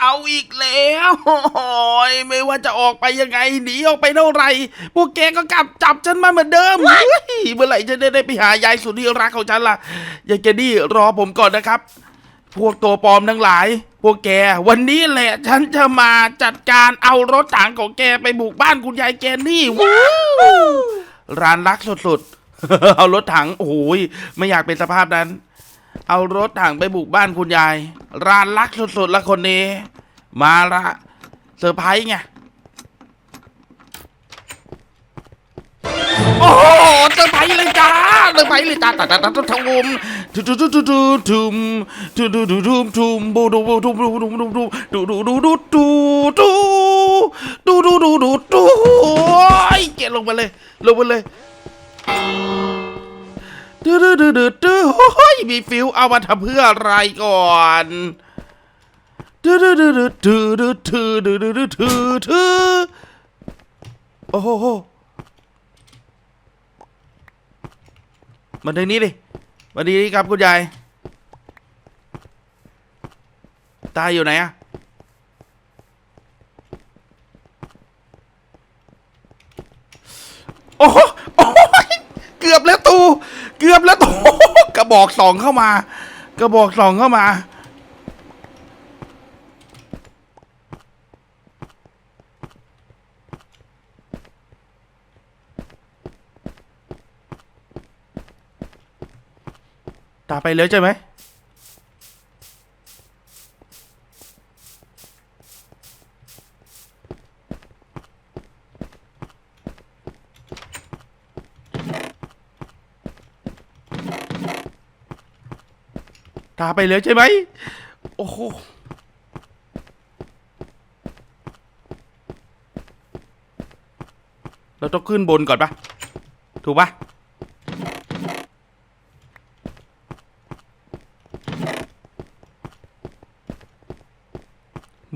เอาอีกแล้วโอ้ยไม่ว่าจะออกไปยังไงหนีออกไปเท่าไหร่พวกแกก็กลับจับฉันมาเหมือนเดิมเฮ้ยเมื่อไหร่จะได้ได้ไปหายายสุดที่รักของฉันล่ะยายแกนี่รอผมก่อนนะครับ พวกตัวปลอมทั้งหลาย พวกแก วันนี้แหละ ฉันจะมาจัดการเอารถถังของแกไปบุกบ้านคุณยายแกนี่ว้าวร้านรักสุดๆเอารถถังโอ้ยไม่อยากเป็นสภาพนั้น เอารถถังไปบุกบ้านคุณยาย ร้านรักสุดๆละคนนี้ มาละเซอร์ไพรส์ไง โอ้โหเซอร์ไพรส์เลยจ้าเซอร์ไพรส์เลยจ้าตัดตัดตัดตัดทุมทุทุทุทุทุทุมทุทุทุทุมทุมบูดูบูดูบูดูบูดูดูดูดูดูดูดูดูดูดูดูดูไอ้เกลงมาเลย ลงมาเลย ดูดูดูดูดูโอ้ยมีฟิวเอามาทำเพื่ออะไรก่อนดูดูดูดูดูดูดูดูดูดูดูดูโอ้โหมาทางนี้ดิมาดีครับคุณยายตายอยู่ไหนอะโอ้โหโอ้โห เกือบแล้วตู เกือบแล้วตูกระบอกสองเข้ามา กระบอกสองเข้ามา ตาไปเลยใช่ไหม ไปเลยใช่ไหมโอ้โหเราต้องขึ้นบนก่อนปะถูกปะ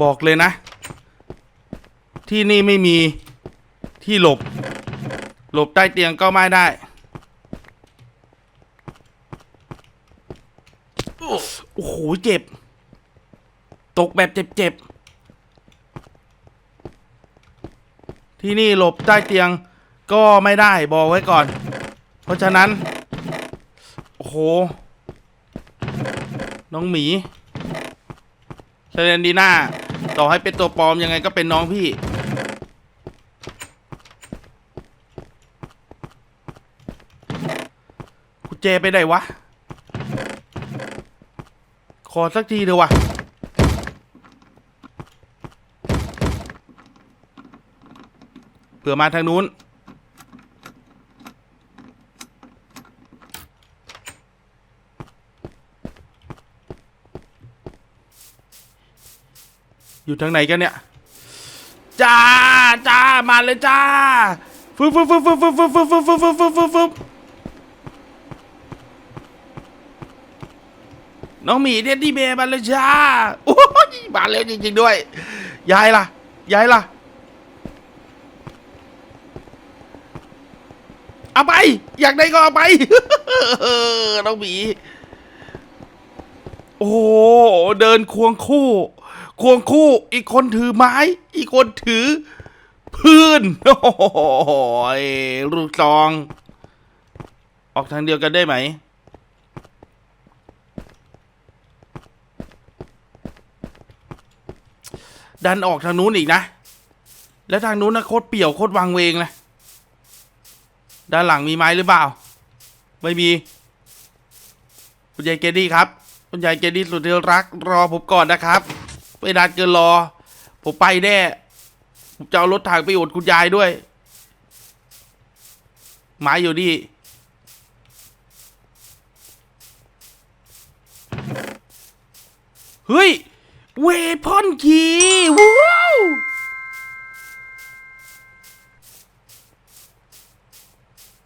บอกเลยนะ ที่นี่ไม่มีที่หลบ หลบใต้เตียงก็ไม่ได้ โอ้เจ็บ ตกแบบเจ็บๆ ที่นี่หลบใต้เตียงก็ไม่ได้บอกไว้ก่อน เพราะฉะนั้น โอ้โห น้องหมีเซเลนดีน่าต่อให้เป็นตัวปลอมยังไงก็เป็นน้องพี่กุญแจไปไหนวะ ขอสักทีเถอะวะเผื่อมาทางนู้น อยู่ทางไหนกันเนี่ย จ้า จ้า มาเลยจ้าฟึบฟึบฟึบฟึบฟึบฟึบฟึบฟึบฟึบฟึบฟึบฟึบฟึบ น้องหมีเดดดี้เบย์มาเลยจ้าโอ้ยมาเร็วจริงๆด้วย ยายล่ะ ยายล่ะ เอาไป อยากได้ก็เอาไป น้องหมี โอ้โหเดินควงคู่ ควงคู่ อีกคนถือไม้ อีกคนถือ พื้น โอ้โหลูกซอง ออกทางเดียวกันได้ไหม ดันออกทางนู้นอีกนะ แล้วทางนู้นนะโคตรเปี่ยวโคตรวังเวงเลยด้านหลังมีไม้หรือเปล่า ไม่มี คุณยายเกดดี้ครับ คุณยายเกดดี้สุดที่รัก รอผมก่อนนะครับไม่นานเกินรอ ผมไปแน่ ผมจะเอารถถังไปอดคุณยายด้วย ไม้อยู่นี่เฮ้ย เวพอนคีว้าว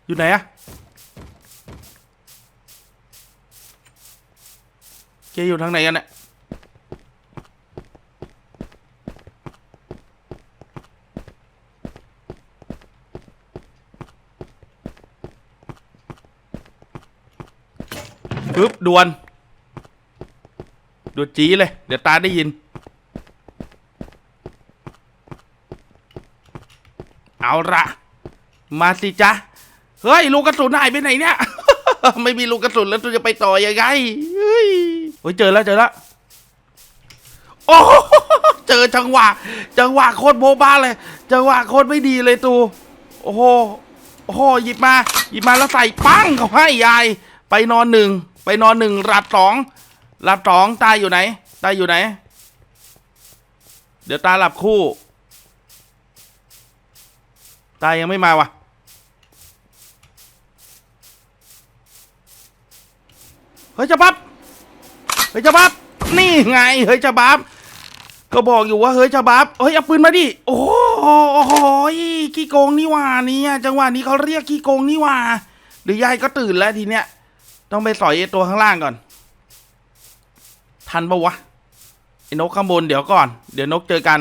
อยู่ไหนอะแกอยู่ทางไหนกันเนี่ยปึ๊บดวน ดูจีเลย เดี๋ยวตาได้ยิน เอาละมาสิจ๊ะ เฮ้ย ลูกกระสุนหายไปไหนเนี่ย ไม่มีลูกกระสุนแล้วตูจะไปต่อยังไงเฮ้ยโอ้ยเจอแล้วเจอแล้วโอ้เจอจังหวะ จังหวะโคตรโบ้าเลย จังหวะโคตรไม่ดีเลยตู โอ้โหโอ้โหหยิบมา หยิบมาแล้วใส่ปั้งเขาให้ยาย ไปนอนหนึ่ง ไปนอนหนึ่งหลับสอง หลับสองตายอยู่ไหน ตายอยู่ไหน เดี๋ยวตาหลับคู่ ตายยังไม่มาวะเฮ้ยจะบับเฮ้ยจะบับนี่ไง เฮ้ยจะบับก็บอกอยู่ว่าเฮ้ยจะบับเฮ้ยเอาปืนมาดิโอ้โหขี้โกงนี่ว่านี่จังหวะนี้เขาเรียกขี้โกงนี่ว่าหรือยายก็ตื่นแล้วทีเนี้ยต้องไปสอยไอ้ตัวข้างล่างก่อน ทันปะวะไอ้นกข้างบนเดี๋ยวก่อน เดี๋ยวนกเจอกัน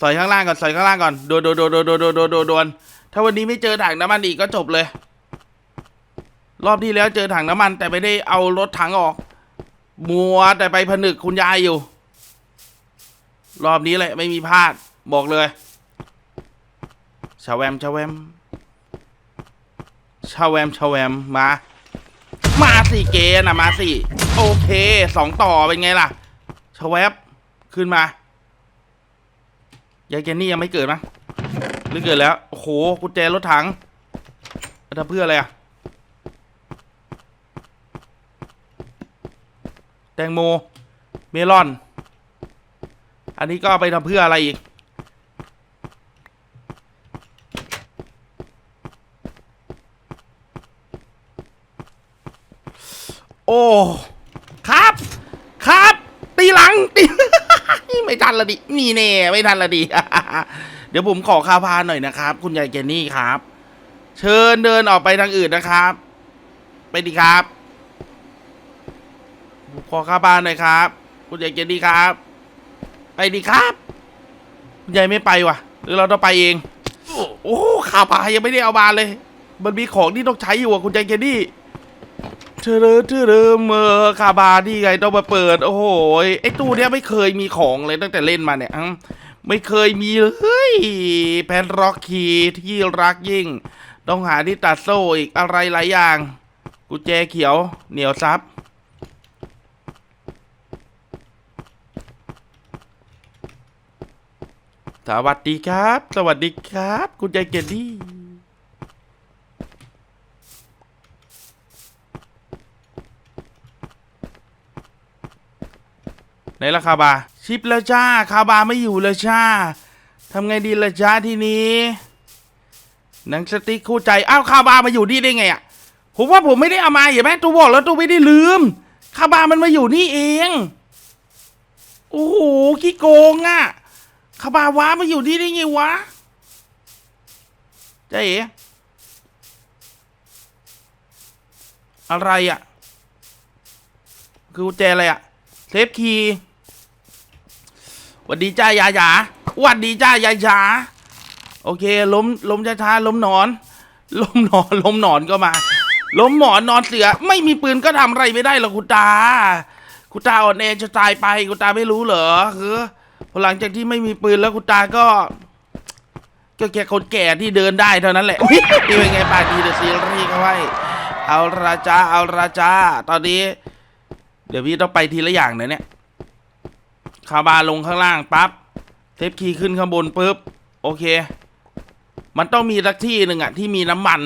สอยข้างล่างก่อนสอยข้างล่างก่อนโดนโดนโดนโดนโดนโดนโดนถ้าวันนี้ไม่เจอถังน้ำมันอีกก็จบเลย รอบที่แล้วเจอถังน้ำมันแต่ไม่ได้เอารถถังออก มัวแต่ไปผนึกคุณยายอยู่ รอบนี้เลยไม่มีพลาดบอกเลยชาวแวมชาวแวมชาวแวมชาวแวมมา สิเกณฑ์นะมาสิโอเคสองต่อเป็นไงล่ะชวบขึ้นมายายเจนนี่ยังไม่เกิดมั้งหรือเกิดแล้วโอ้โหกุญแจรถถังอาทำเพื่ออะไรอะแตงโม เมลอน อันนี้ก็ไปทำเพื่ออะไรอีก โอ้ ครับ ครับ ตีหลัง ตี ไม่ทันละดิ นี่แน่ไม่ทันละดิ เดี๋ยวผมขอคาพาหน่อยนะครับ คุณยายเจนนี่ครับ เชิญเดินออกไปทางอื่นนะครับ ไปดีครับขอคาพาหน่อยครับ คุณยายเจนนี่ครับ ไปดีครับ คุณยายไม่ไปวะหรือเราต้องไปเอง โอ้คาพายังไม่ได้เอามาเลย มันมีของที่ต้องใช้อยู่อะคุณยายเจนนี่ เธอเริ่มเธอเริ่มเออคาบาที่ไงต้องมาเปิด โอ้โหไอ้ตู้เนี้ยไม่เคยมีของเลยตั้งแต่เล่นมาเนี่ยอืมไม่เคยมีเลยแพนร็อกคีที่รักยิ่ง ต้องหาที่ตัดโซ่อีกอะไรหลายอย่าง กุญแจเขียวเหนียวซับสวัสดีครับ สวัสดีครับ คุณยายเกดดี้ ไหนล่ะคาบา ชิปแล้วจ้าคาบาไม่อยู่แล้วจ้าทำไงดีล่ะจ้าทีนี้หนังสติ๊กคู่ใจอ้าวคาบามาอยู่นี่ได้ไงอะผมว่าผมไม่ได้เอามาเห็นไหมตูบอกแล้วตูไม่ได้ลืมคาบามันมาอยู่นี่เองโอ้โหขี้โกงอะคาบาวะมาอยู่นี่ได้ไงวะเจ๊เอ๋อะไรอะ คือกุญแจอะไรอะเทปคีย์ วัดดีจ้ายายาวัดดีจ้ายายาโอเค ล้มล้มช้าๆล้มนอน ล้มนอน ล้มนอนก็มา ล้มหมอนนอนเสือ ไม่มีปืนก็ทำอะไรไม่ได้หรอกคุณตา คุณตาอ่อนแอจะตายไปคุณตาไม่รู้เหรอคือพอหลังจากที่ไม่มีปืนแล้วคุณตาก็ก็แค่คนแก่ที่เดินได้เท่านั้นแหละนี่เป็นไงปาดีเดอะซีรีส์เขาไว้เอาราจาเอาราจาตอนนี้ เดี๋ยวพี่ต้องไปทีละอย่างนะเนี่ย คาบาลงข้างล่างปั๊บเทปคีย์ขึ้นข้างบนปุ๊บโอเค มันต้องมีสักที่หนึ่งอะที่มีน้ำมัน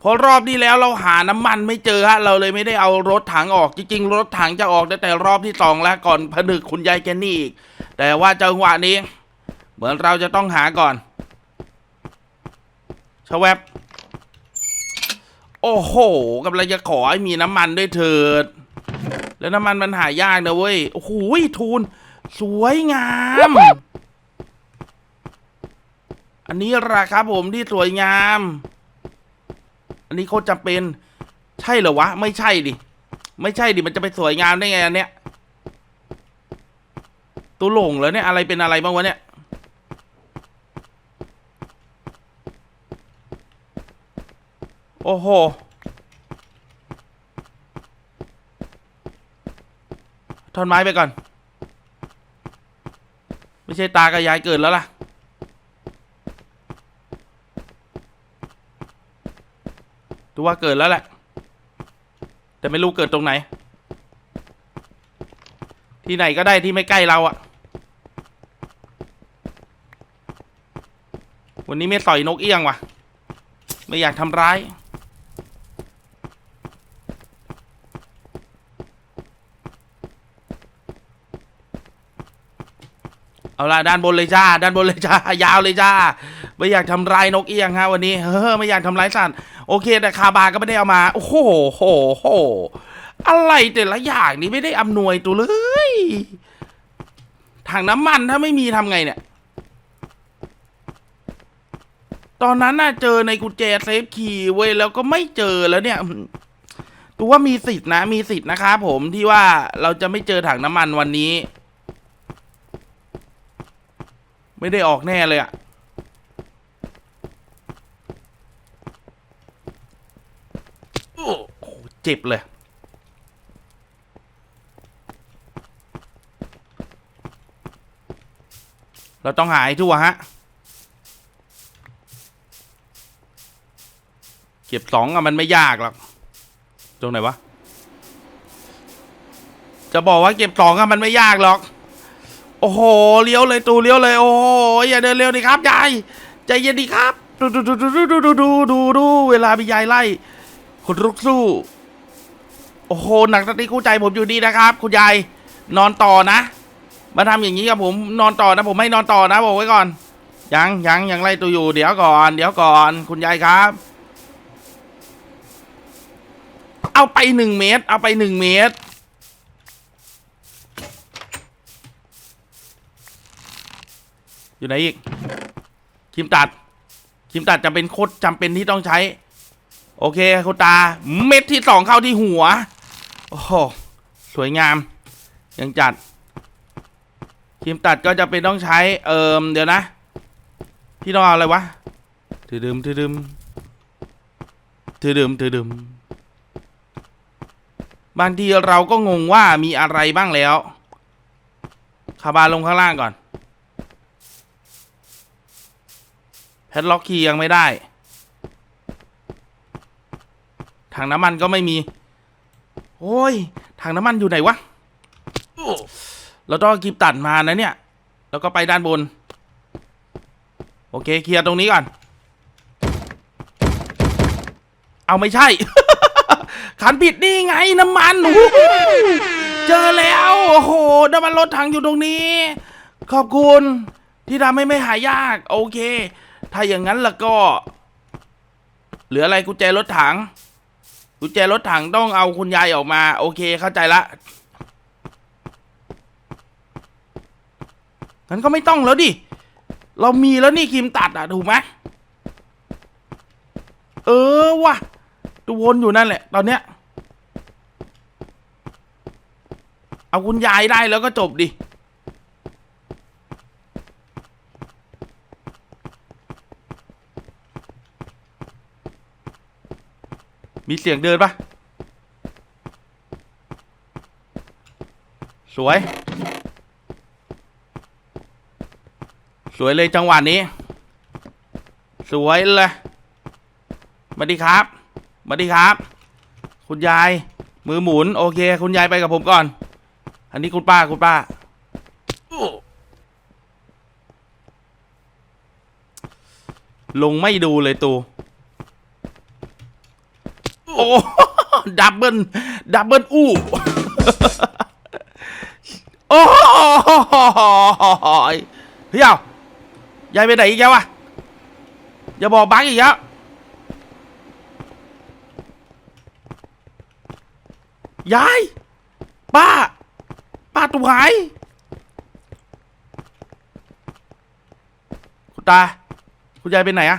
เพราะรอบที่แล้วเราหาน้ำมันไม่เจอฮะเราเลยไม่ได้เอารถถังออกจริงๆ รถถังจะออกตั้แต่รอบที่สองแล้วก่อนผนึกคุณยายแกนี่อีกแต่ว่าจังหวะนี้ เหมือนเราจะต้องหาก่อนชแวบโอ้โหกำลังจะขอให้มีน้ำมันด้วยเถิด แล้วน้ำมันมันหายากนะเว้ยโอ้โหทูน สวยงาม อันนี้ราครับผมที่สวยงาม อันนี้โคตรจำเป็น ใช่เหรอวะ ไม่ใช่ดิ ไม่ใช่ดิ มันจะไปสวยงามได้ไงอันเนี้ยตัวหลงแล้วเนี่ย อะไรเป็นอะไรบ้างวะเนี่ยโอ้โหท่อนไม้ไปก่อน ใช่ตากับยายเกิดแล้วล่ะ ตัวว่าเกิดแล้วแหละ แต่ไม่รู้เกิดตรงไหน ที่ไหนก็ได้ที่ไม่ใกล้เราอะวันนี้ไม่สอยนกเอี้ยงว่ะ ไม่อยากทำร้าย เอาละด้านบนเลยจ้า ด้านบนเลยจ้ายาวเลยจ้า ไม่อยากทำร้ายนกเอี้ยงฮะวันนี้ เฮ้อไม่อยากทำร้ายสัตว์โอเคแต่คาบาก็ไม่ได้เอามาโอ้โหโหโหอะไรแต่ละอย่างนี่ไม่ได้อำนวยตัวเลยถังน้ำมันถ้าไม่มีทำไงเนี่ย ตอนนั้นน่ะเจอในกุญแจเซฟคีย์เว้ยแล้วก็ไม่เจอแล้วเนี่ยตัวว่ามีสิทธิ์นะ มีสิทธิ์นะครับผมที่ว่าเราจะไม่เจอถังน้ำมันวันนี้ ไม่ได้ออกแน่เลยอะโอ้โหเจ็บเลย เราต้องหาให้ทั่วฮะ เก็บสองอะมันไม่ยากหรอก ตรงไหนวะ จะบอกว่าเก็บสองอะมันไม่ยากหรอก โอ้โหเลี้ยวเลยตูเลี้ยวเลยโอ้โหอย่าเดินเร็วดิครับยายใจเย็นดีครับ ดูดูดูดูดูดูดูดูดูเวลาพี่ยายไล่คุณรุกสู้ โอ้โหหนักสติคู่ใจผมอยู่ดีนะครับ คุณยายนอนต่อนะ มาทำอย่างนี้กับผมนอนต่อนะ ผมไม่นอนต่อนะบอกไว้ก่อน ยังยังยังไล่ตัวอยู่เดี๋ยวก่อน เดี๋ยวก่อน คุณยายครับ เอาไปหนึ่งเมตร เอาไปหนึ่งเมตร อยู่ไหนอีกคิมตัดคิมตัดจำเป็นโคตรจำเป็นที่ต้องใช้ โอเคคุณตา เม็ดที่สองเข้าที่หัว โอ้โหสวยงาม ยังจัดคิมตัดก็จะเป็นต้องใช้ เอิมเดี๋ยวนะ พี่ต้องเอาอะไรวะถือดื่มถือดื่มถือดื่มถือดื่มบางทีเราก็งงว่ามีอะไรบ้างแล้วคาบาลงข้างล่างก่อน แพดล็อกคีย์ยังไม่ได้ ถังน้ำมันก็ไม่มี โอ้ย ถังน้ำมันอยู่ไหนวะ เราต้องกิบตัดมานะเนี่ย แล้วก็ไปด้านบน โอเค เคลียร์ตรงนี้ก่อน เอาไม่ใช่ ขันผิดนี่ไงน้ำมัน เจอแล้ว โอ้โห น้ำมันรถถังอยู่ตรงนี้ ขอบคุณที่ทำให้ไม่หายาก โอเค ถ้าอย่างนั้นแล้วก็ เหลืออะไรกุญแจรถถัง กุญแจรถถังต้องเอาคุณยายออกมา โอเคเข้าใจละงั้นก็ไม่ต้องแล้วดิ เรามีแล้วนี่ครีมตัดอะถูกไหมเออว่ะตัววนอยู่นั่นแหละ ตอนเนี้ย เอาคุณยายได้แล้วก็จบดิ มีเสียงเดินปะสวย สวยเลยจังหวะนี้ สวยเลยมาดีครับมาดีครับ คุณยาย มือหมุน โอเค คุณยายไปกับผมก่อน อันนี้คุณป้าคุณป้า ลงไม่ดูเลยตู ดับเบิลดับเบิลอู้โอ้ยเฮ้ยเอายายไปไหนอีกแล้ววะอย่าบอกบังอีกแล้วยายป้า ป้าตัวหายคุณตา คุณยายไปไหนอะ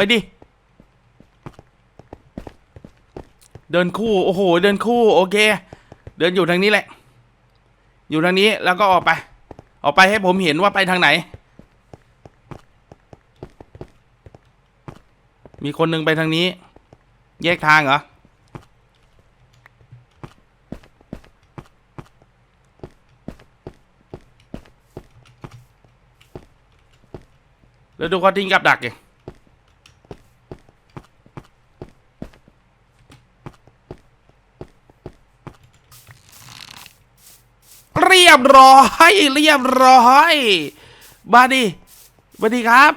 ไปดิ เดินคู่ โอ้โห เดินคู่ โอเค เดินอยู่ทางนี้แหละ อยู่ทางนี้แล้วก็ออกไป ออกไปให้ผมเห็นว่าไปทางไหน มีคนหนึ่งไปทางนี้ แยกทางเหรอ แล้วดูเขาทิ้งกับดักไง ยบร้อยเรียบร้อยมาดิมาดิครับ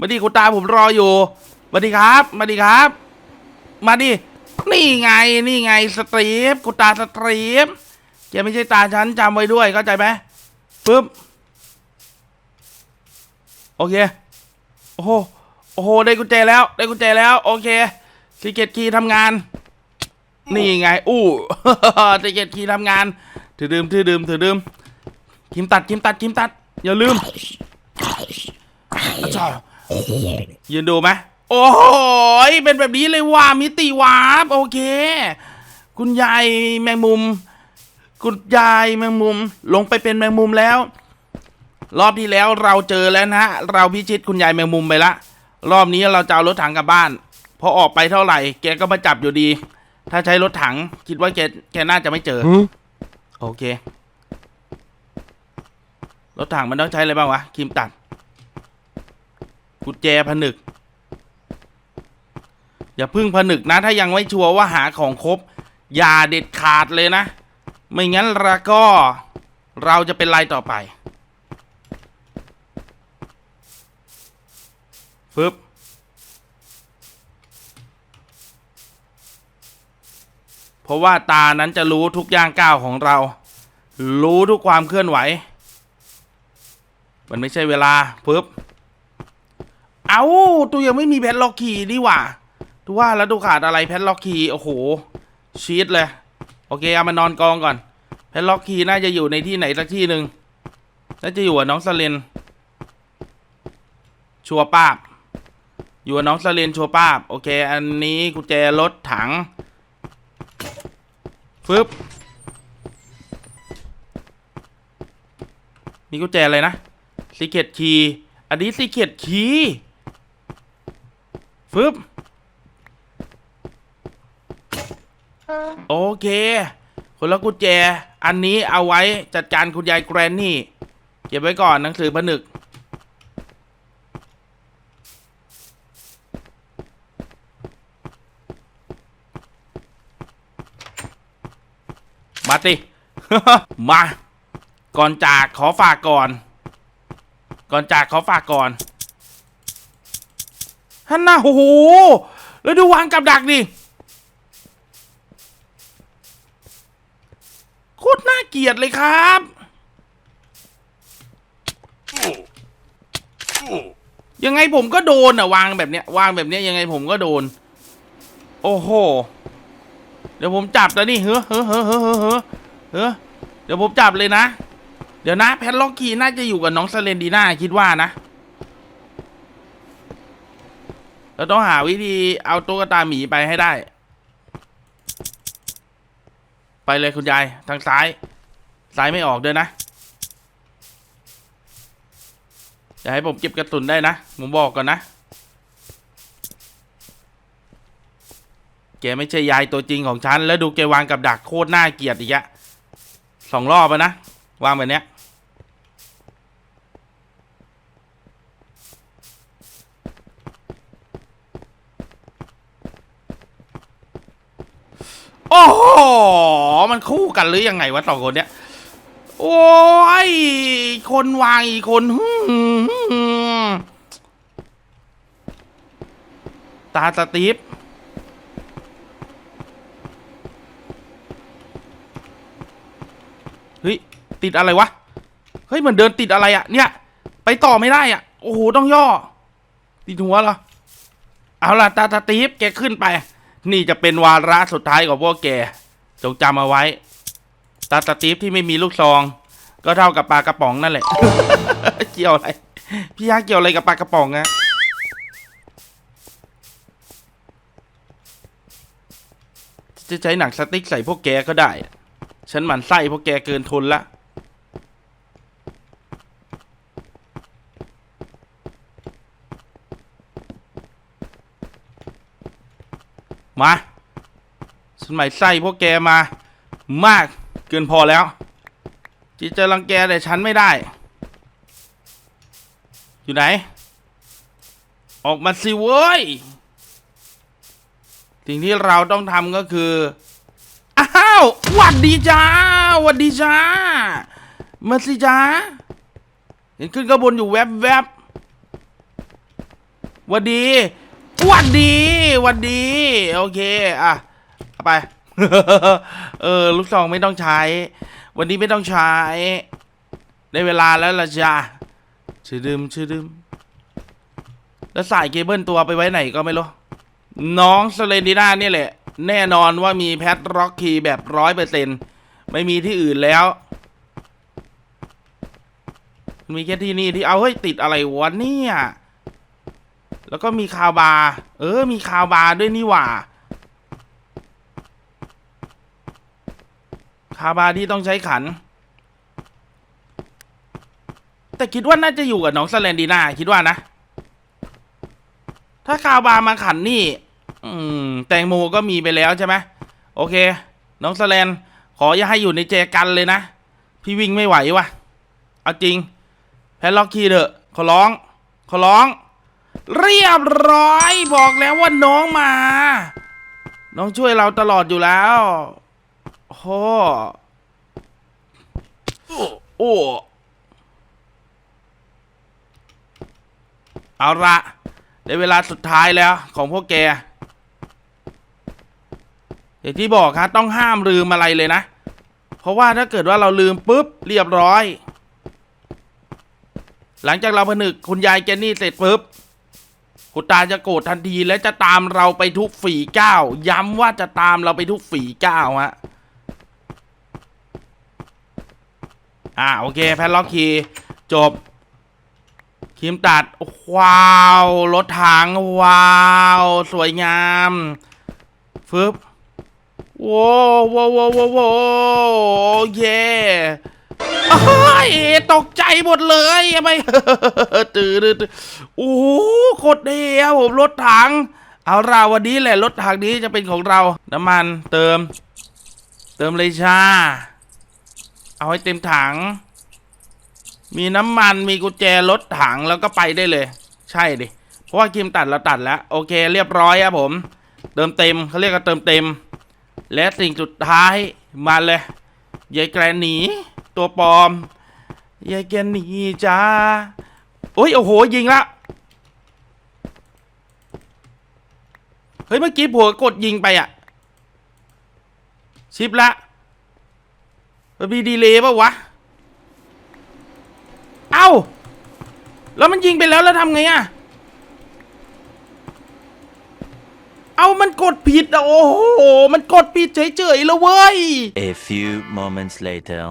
มาดิคุณตาผมรออยู่มาดิครับมาดิครับ มาดินี่ไงนี่ไงสตรีฟกูตาสตรีฟแกไม่ใช่ตาฉันจำไว้ด้วยเข้าใจไหมปึ๊บโอเคโอ้โหโอ้โหได้กุญแจแล้ว ได้กุญแจแล้ว โอเคสิเกตคีย์ทำงาน นี่ไง อู้สิเกตคีทำงาน ถือดื่มถือดื่มถือดื่มคิมตัดคิมตัดคิมตัด อย่าลืมอาจารย์ยืนดูไหมโอ้โหยเป็นแบบนี้เลยว่ามิติวาร์ปโอเค คุณยายแมงมุม คุณยายแมงมุม ลงไปเป็นแมงมุมแล้ว รอบที่แล้วเราเจอแล้วนะฮะเราพิชิตคุณยายแมงมุมไปละ รอบนี้เราจะเอารถถังกลับบ้านพอออกไปเท่าไหร่ แกก็มาจับอยู่ดี ถ้าใช้รถถัง คิดว่าแกแกน่าจะไม่เจอ โอเค รถถังมันต้องใช้อะไรบ้างวะครีมตัด กุญแจผนึก อย่าพึ่งผนึกนะ ถ้ายังไม่ชัวร์ว่าหาของครบ อย่าเด็ดขาดเลยนะ ไม่งั้นละก็ เราจะเป็นไรต่อไปฟึบ ราะว่าตานั้นจะรู้ทุกย่างก้าวของเรา รู้ทุกความเคลื่อนไหว มันไม่ใช่เวลาฟึบเอาตัวยังไม่มีแพทล็อกคีนี่หว่าตัวว่าแล้วตัวขาดอะไรแพทล็อกคีโอ้โหชีตเลย โอเคเอามานอนกองก่อน แพทล็อกคีน่าจะอยู่ในที่ไหนสักที่หนึ่งน่าจะอยู่กับน้องสเลนชัวป้าบ อยู่กับน้องสเลนชัวป้าบ โอเค อันนี้กุญแจรถถัง ฟึบมีกุญแจอะไรนะซีเค t คีย์อันนี้ซีเค t คีย์ฟึบโอเค คนละกุญแจ อันนี้เอาไว้จัดการคุณยายแกรนนี่ เก็บไว้ก่อนหนังสือผนึก มาติมา ก่อนจากขอฝากก่อน ก่อนจากขอฝากก่อนฮันน่าโอ้โห แล้วดูวางกับดักดิโคตรน่าเกลียดเลยครับยังไงผมก็โดนอะ วางแบบเนี้ย วางแบบเนี้ยยังไงผมก็โดน โอ้โห เดี๋ยวผมจับแล้วนี่เฮ้อเฮ้อเฮ้อเฮ้อเฮ้อเฮ้อเฮ้อเดี๋ยวผมจับเลยนะ เดี๋ยวนะ แพทล็อกคีน่าจะอยู่กับน้องเซเลนดีน่าคิดว่านะเราต้องหาวิธีเอาตุ๊กตาหมีไปให้ได้ ไปเลยคุณยายทางซ้าย ซ้ายไม่ออกด้วยนะอย่าให้ผมเก็บกระสุนได้นะ ผมบอกก่อนนะ แกไม่ใช่ยายตัวจริงของฉัน แล้วดูแกวางกับดักโคตรน่าเกลียดอีกอะสองรอบแล้วนะ วางแบบเนี้ย โอ้โห มันคู่กันหรือยังไงวะสองคนเนี้ย โอ้ย คนวางอีกคนตาสตีฟ เฮ้ย ติดอะไรวะ เฮ้ยเหมือนเดินติดอะไรอะเนี่ย ไปต่อไม่ได้อะโอ้โหต้องย่อ ติดหัวเหรอ เอาล่ะตาสตีฟแกขึ้นไป นี่จะเป็นวาระสุดท้ายของพวกแก จงจำเอาไว้ ตาสตีฟที่ไม่มีลูกซอง ก็เท่ากับปลากระป๋องนั่นแหละ เกี่ยวอะไร พี่ยาเกี่ยวอะไรกับปลากระป๋องอะจะใช้หนังสติ๊กใส่พวกแกก็ได้ ฉันหมั่นไส้พวกแกเกินทนละ มาฉันหมายไส้พวกแกมา มากเกินพอแล้วที่จะรังแกแต่ฉันไม่ได้ อยู่ไหน ออกมาสิเว้ย สิ่งที่เราต้องทำก็คือ อ้าวหวัดดีจ้าหวัดดีจ้า มาสิจ้า เห็นขึ้นกระบนอยู่แวบแวบๆหวัดดี วัดดีวัดดี โอเค อะเอาไป เออ ลูกซองไม่ต้องใช้ วันนี้ไม่ต้องใช้ ได้เวลาแล้วล่ะจ้าชื่อดึมชื่อดึมแล้วสายเคเบิลตัวไปไว้ไหนก็ไม่รู้ น้องสเลนดิน่าเนี่ยแหละ แน่นอนว่ามีแพทร็อกคีแบบร้อยเปอร์เซ็นไม่มีที่อื่นแล้ว มีแค่ที่นี่ที่เอาเฮ้ยติดอะไรวะเนี่ย แล้วก็มีคาวบาร์เออ มีคาวบาร์ด้วยนี่หว่า คาวบาร์ที่ต้องใช้ขัน แต่คิดว่าน่าจะอยู่กับน้องสแลนดีนาคิดว่านะ ถ้าคาวบาร์มาขันนี่ อืม แตงโมก็มีไปแล้วใช่ไหมโอเค น้องสแลน ขออย่าให้อยู่ในแจกันเลยนะ พี่วิ่งไม่ไหววะเอาจริง แพนล็อกคีเถอะขอร้อง ขอร้อง เรียบร้อยบอกแล้วว่าน้องมา น้องช่วยเราตลอดอยู่แล้วโอ้โอ้โอ้เอาละได้เวลาสุดท้ายแล้วของพวกแกอย่างที่บอกครับต้องห้ามลืมอะไรเลยนะ เพราะว่าถ้าเกิดว่าเราลืมปุ๊บเรียบร้อย หลังจากเราผนึกคุณยายเจนนี่เสร็จปุ๊บ คุณตาจะโกรธทันทีและจะตามเราไปทุกฝีก้าวย้ำว่าจะตามเราไปทุกฝีก้าวฮะอ่าโอเคแพทล็อกคีจบครีมตัดว้าวรถถังว้าว สวยงามฟึบโว้โว้โว้โว้โว้เย่ เฮ้ยตกใจหมดเลยทำไมตื่นโอ้โหโคตรดีครับผมรถถัง เอาเราวันนี้แหละรถถังนี้จะเป็นของเรา น้ำมันเติม เติมเลยจ้าเอาให้เต็มถัง มีน้ำมันมีกุญแจรถถังแล้วก็ไปได้เลย ใช่ดิ เพราะว่าครีมตัดเราตัดแล้ว โอเค เรียบร้อยครับผม เติมเต็มเขาเรียกว่าเติมเต็ม และสิ่งสุดท้ายมาเลยยายแกรนหนี ตัวปลอมยายแกนหนีจ้าโอ้ยโอ้โหยิงละเฮ้ยเมื่อกี้ผัวกดยิงไปอะชิปละมันมีดีเลย์ปะวะ เอ้า แล้วมันยิงไปแล้วแล้วทำไงอะเอามันกดผิดอะโอ้โห มันกดผิดเฉยๆแล้วเว้ย A few moments later.